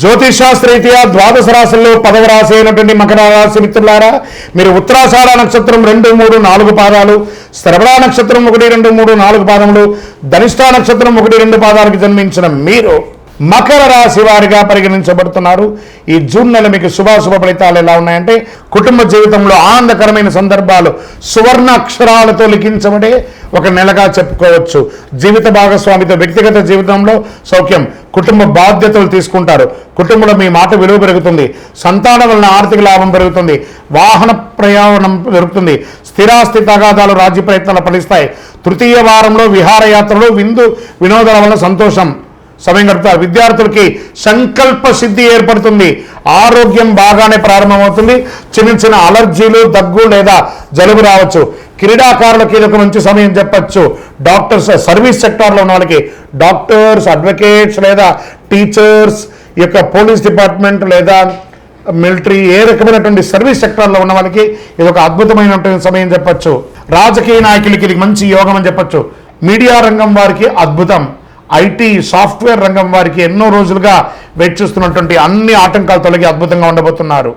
జ్యోతిషాస్త్రీత్యా ద్వాదశ రాశుల్లో పదవ రాశి అయినటువంటి మకర రాశి మిత్రులారా మీరు ఉత్తరాషాఢ నక్షత్రం రెండు మూడు నాలుగు పాదాలు శ్రవణ నక్షత్రం ఒకటి రెండు మూడు నాలుగు పాదములు ధనిష్ట నక్షత్రం ఒకటి రెండు పాదాలకు జన్మించిన మీరు మకర రాశి వారిగా పరిగణించబడుతున్నారు. ఈ జూన్ నెల మీకు శుభాశుభ ఫలితాలు ఎలా ఉన్నాయంటే కుటుంబ జీవితంలో ఆనందకరమైన సందర్భాలు సువర్ణ అక్షరాలతో లిఖించబడే ఒక నెలగా చెప్పుకోవచ్చు. జీవిత భాగస్వామితో వ్యక్తిగత జీవితంలో సౌఖ్యం కుటుంబ బాధ్యతలు తీసుకుంటారు. కుటుంబంలో మీ మాట విలువ పెరుగుతుంది. సంతానం వలన ఆర్థిక లాభం పెరుగుతుంది. వాహన ప్రయాణం పెరుగుతుంది. స్థిరాస్తి తగాదాలు రాజ్య ప్రయత్నాలు ఫలిస్తాయి. తృతీయ వారంలో విహారయాత్రలు విందు వినోదాల వలన సంతోషం. సమయం గడుపుతారు విద్యార్థులకి సంకల్ప సిద్ధి ఏర్పడుతుంది. ఆరోగ్యం బాగానే ప్రారంభమవుతుంది. చిన్న చిన్న అలర్జీలు దగ్గు లేదా జలుబు రావచ్చు. క్రీడాకారులకి ఇది ఒక మంచి సమయం చెప్పచ్చు. డాక్టర్స్ సర్వీస్ సెక్టార్లో ఉన్న వాళ్ళకి డాక్టర్స్ అడ్వకేట్స్ లేదా టీచర్స్ ఈ యొక్క పోలీస్ డిపార్ట్మెంట్ లేదా మిలిటరీ ఏ రకమైనటువంటి సర్వీస్ సెక్టార్లో ఉన్న వాళ్ళకి ఇది ఒక అద్భుతమైనటువంటి సమయం చెప్పచ్చు. రాజకీయ నాయకులకి ఇది మంచి యోగం అని చెప్పచ్చు. మీడియా రంగం వారికి అద్భుతం. ఐటీ సాఫ్ట్వేర్ రంగం వారికి ఎన్నో రోజులుగా వెయిట్ చూస్తున్నటువంటి అన్ని ఆటంకాలు తొలగి అద్భుతంగా ఉండబోతున్నారు.